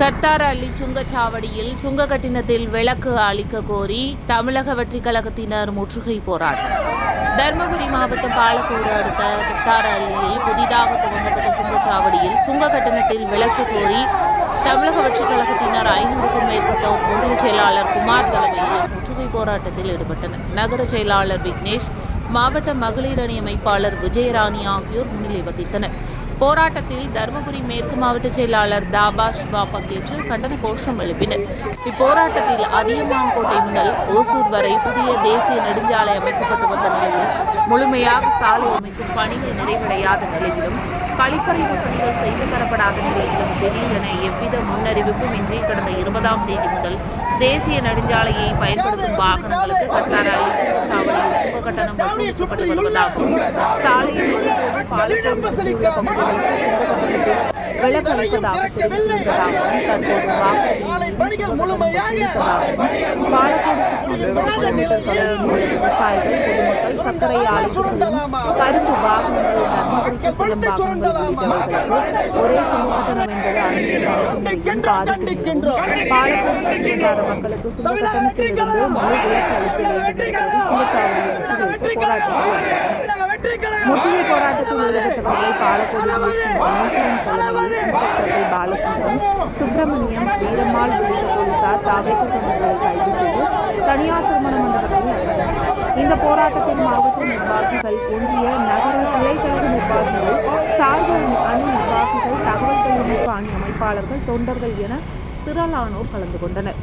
கர்த்தார் அள்ளி சுங்கச்சாவடியில் சுங்க கட்டினத்தில் விளக்கு அளிக்க கோரி தமிழக வெற்றிக் கழகத்தினர் முற்றுகை போராட்டம். தருமபுரி மாவட்டம் பாலக்கோடு அடுத்த கத்தார் அள்ளியில் புதிதாக துவங்கப்பட்ட சுங்கச்சாவடியில் சுங்க கட்டணத்தில் விளக்கு கோரி தமிழக வெற்றிக் கழகத்தினர் ஐநூறுக்கும் மேற்பட்டோர் ஒன்றிய செயலாளர் குமார் தலைமையில் முற்றுகை போராட்டத்தில் ஈடுபட்டனர். நகர செயலாளர் விக்னேஷ் மாவட்ட மகளிர் அணி அமைப்பாளர் விஜயராணி ஆகியோர் முன்னிலை வகித்தனர். போராட்டத்தில் தருமபுரி மேற்கு மாவட்ட செயலாளர் தாபா சிவா பங்கேற்று கண்டன கோஷம் எழுப்பினர். இப்போராட்டத்தில் அதியமான் கோட்டை முதல் ஓசூர் வரை புதிய தேசிய நெடுஞ்சாலை அமைக்கப்பட்டு வந்த நிலையில் முழுமையாக சாலை அமைக்கும் பணிகள் நிறைவடையாத நிலையிலும் கழிப்பறைவு பணிகள் செய்து தரப்படாத நிலையிலும் திடீரென எவ்வித முன்னறிவிப்பும் இன்றி கடந்த இருபதாம் தேதி முதல் தேசிய நெடுஞ்சாலையை பயன்படுத்தும் வாகனங்களுக்கு கட்டாராயில் சாவடியில் சுங்க கட்டணம் வசூலிக்கப்பட்டு வருவதாகவும் சாலையில் மக்களுக்கு சுங்கக்கட்டணத்திலிருந்து முழு விலக்கு அளிக்க வேண்டும் முற்றுகை போராட்டத்தில் ஈடுபட்டவர்களை பாலக்கோடு அமைச்சரின் பாலசுந்தரம் சுப்பிரமணியம் வீரம்மாள் உள்ளிட்ட போலீசார் தாவைக்கு தொண்டர்களை கைது செய்து தனியார் திருமண மண்டபத்தில் இந்த போராட்டத்தில் மாவட்ட நிர்வாகிகள் ஒன்றிய நகர கிளைக்கழக நிர்வாகிகள் சார்பு அணி நிர்வாகிகள் தகவல் தொழில்நுட்ப அணி அமைப்பாளர்கள் தொண்டர்கள் என திரளானோர் கலந்து கொண்டனர்.